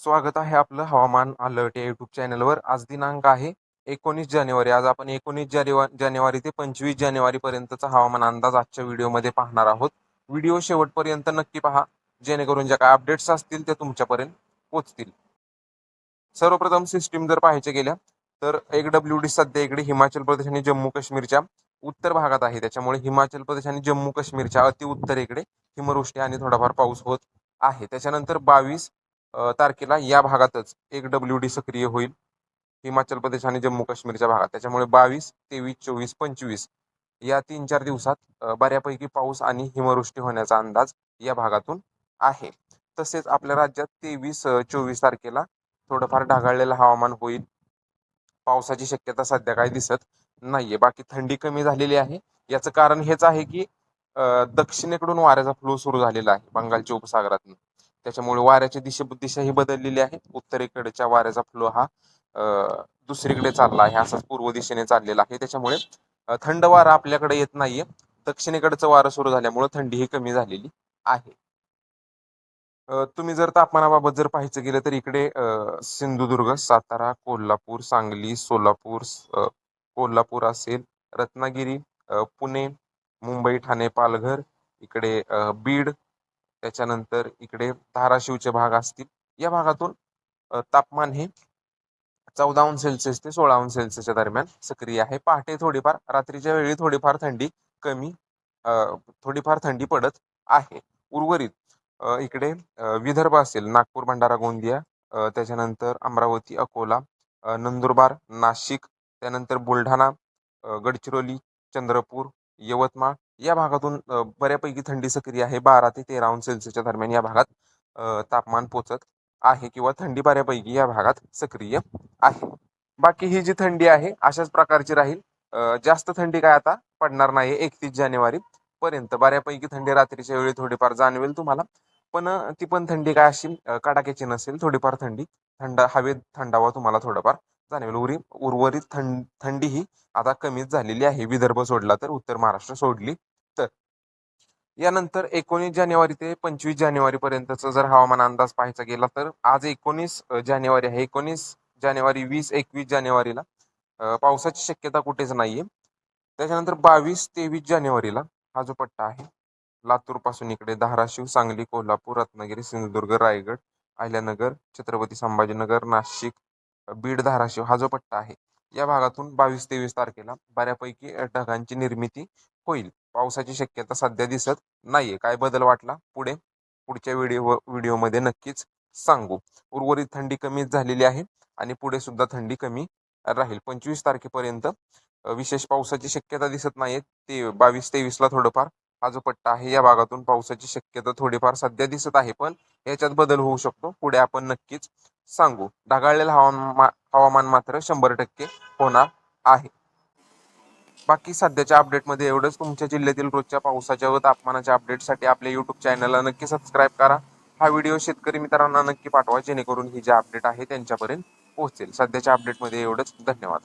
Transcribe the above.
स्वागत आहे आपलं हवामान अलर्ट या युट्यूब चॅनलवर आज दिनांक आहे एकोणीस जानेवारी. आज आपण एकोणीस जानेवारी जानेवारी ते पंचवीस जानेवारीपर्यंतचा हवामान अंदाज आजच्या व्हिडिओमध्ये पाहणार आहोत. व्हिडिओ शेवटपर्यंत नक्की पहा. जेणेकरून ज्या काय अपडेट्स असतील त्या तुमच्यापर्यंत पोहोचतील सर्वप्रथम सिस्टीम जर पाहायच्या गेल्या तर एक डब्ल्यू डी सध्या इकडे हिमाचल प्रदेश आणि जम्मू काश्मीरच्या उत्तर भागात आहे. त्याच्यामुळे हिमाचल प्रदेश आणि जम्मू काश्मीरच्या अति उत्तरेकडे हिमवृष्टी आणि थोडाफार पाऊस होत आहे. त्याच्यानंतर बावीस तारखेला या भागातच एक डब्ल्यू डी सक्रिय होईल. हिमाचल प्रदेश आणि जम्मू काश्मीरच्या भागात. त्याच्यामुळे बावीस तेवीस चोवीस पंचवीस या तीन चार दिवसात बऱ्यापैकी पाऊस आणि हिमवृष्टी होण्याचा अंदाज या भागातून आहे. तसेच आपल्या राज्यात तेवीस चोवीस तारखेला थोडंफार ढगाळलेलं हवामान होईल. पावसाची शक्यता सध्या काही दिसत नाहीये. बाकी थंडी कमी झालेली आहे. याचं कारण हेच आहे की दक्षिणेकडून वाऱ्याचा फ्लो सुरू झालेला आहे बंगालच्या उपसागरातून. त्याच्यामुळे वाऱ्याची दिशा दिशा ही बदललेली आहे उत्तरेकडच्या वाऱ्याचा फ्लो हा दुसरीकडे चालला आहे. असाच पूर्व दिशेने चाललेला आहे. त्याच्यामुळे थंड वारा आपल्याकडे येत नाहीये. दक्षिणेकडचं वारं सुरू झाल्यामुळे थंडी ही कमी झालेली आहे. तुम्ही जर तापमानाबाबत जर पाहायचं गेलं तर इकडे सिंधुदुर्ग सातारा कोल्हापूर सांगली सोलापूर कोल्हापूर असेल रत्नागिरी पुणे मुंबई ठाणे पालघर इकडे बीड त्याच्यानंतर इकडे धाराशिवचे भाग असतील. या भागातून तापमान हे चौदा अंश सेल्सिअस ते सोळा अंश सेल्सिअसच्या दरम्यान सक्रिय आहे. पहाटे थोडीफार रात्रीच्या वेळी थोडीफार थंडी कमी थोडीफार थंडी पडत आहे. उर्वरित इकडे विदर्भ असेल नागपूर भंडारा गोंदिया त्याच्यानंतर अमरावती अकोला नंदुरबार नाशिक त्यानंतर बुलढाणा गडचिरोली चंद्रपूर यवतमाळ या भागातून बऱ्यापैकी थंडी सक्रिय आहे. बारा ते तेरा अंश सेल्सिअसच्या दरम्यान या भागात तापमान पोचत आहे किंवा थंडी बऱ्यापैकी या भागात सक्रिय आहे. बाकी ही जी थंडी आहे अशाच प्रकारची राहील. जास्त थंडी काय आता पडणार नाही एकतीस जानेवारी पर्यंत. बऱ्यापैकी थंडी रात्रीच्या वेळी थोडीफार जाणवेल तुम्हाला. पण ती पण थंडी काय अशी कडाक्याची नसेल थोडीफार थंडी. थंड हवेत थंडावा तुम्हाला थोडाफार जाणवेल उरी उर्वरित थंड थंडी ही आता कमीच झालेली आहे. विदर्भ सोडला तर उत्तर महाराष्ट्र सोडली तर. यानंतर एकोणीस जानेवारी ते पंचवीस जानेवारी पर्यंतचा जर हवामान अंदाज पाहायचा गेला तर आज एकोणीस जानेवारी आहे. एकोणीस जानेवारी वीस एकवीस जानेवारीला पावसाची शक्यता कुठेच नाहीये. त्याच्यानंतर बावीस तेवीस जानेवारीला हा जो पट्टा आहे लातूरपासून इकडे धाराशिव सांगली कोल्हापूर रत्नागिरी सिंधुदुर्ग रायगड अहिल्यानगर छत्रपती संभाजीनगर नाशिक बीड धाराशिव हा जो पट्टा आहे या भागातून बावीस तेवीस तारखेला बऱ्यापैकी ढगांची निर्मिती होईल. पावसाची शक्यता सध्या दिसत नाहीये. काय बदल वाटला पुढे? पुढच्या व्हिडिओ व्हिडिओमध्ये नक्कीच सांगू. उर्वरित थंडी कमीच झालेली आहे आणि पुढे सुद्धा थंडी कमी राहील. पंचवीस तारखेपर्यंत विशेष पावसाची शक्यता दिसत नाही ते बावीस तेवीसला थोडंफार हा जो पट्टा आहे या भागातून पावसाची शक्यता थोडीफार सध्या दिसत आहे. पण याच्यात बदल होऊ शकतो. पुढे आपण नक्कीच सांगू. ढगाळलेलं हवामान हवामान मात्र शंभर टक्के होणार आहे. बाकी सध्याच्या अपडेटमध्ये एवढंच. तुमच्या जिल्ह्यातील रोजच्या पावसाच्या व तापमानाच्या अपडेटसाठी आपल्या यूट्यूब चॅनलला नक्की सबस्क्राईब करा. हा व्हिडिओ शेतकरी मित्रांना नक्की पाठवा जेणेकरून ही जे अपडेट आहे त्यांच्यापर्यंत पोहोचेल. सध्याच्या अपडेटमध्ये एवढंच. धन्यवाद.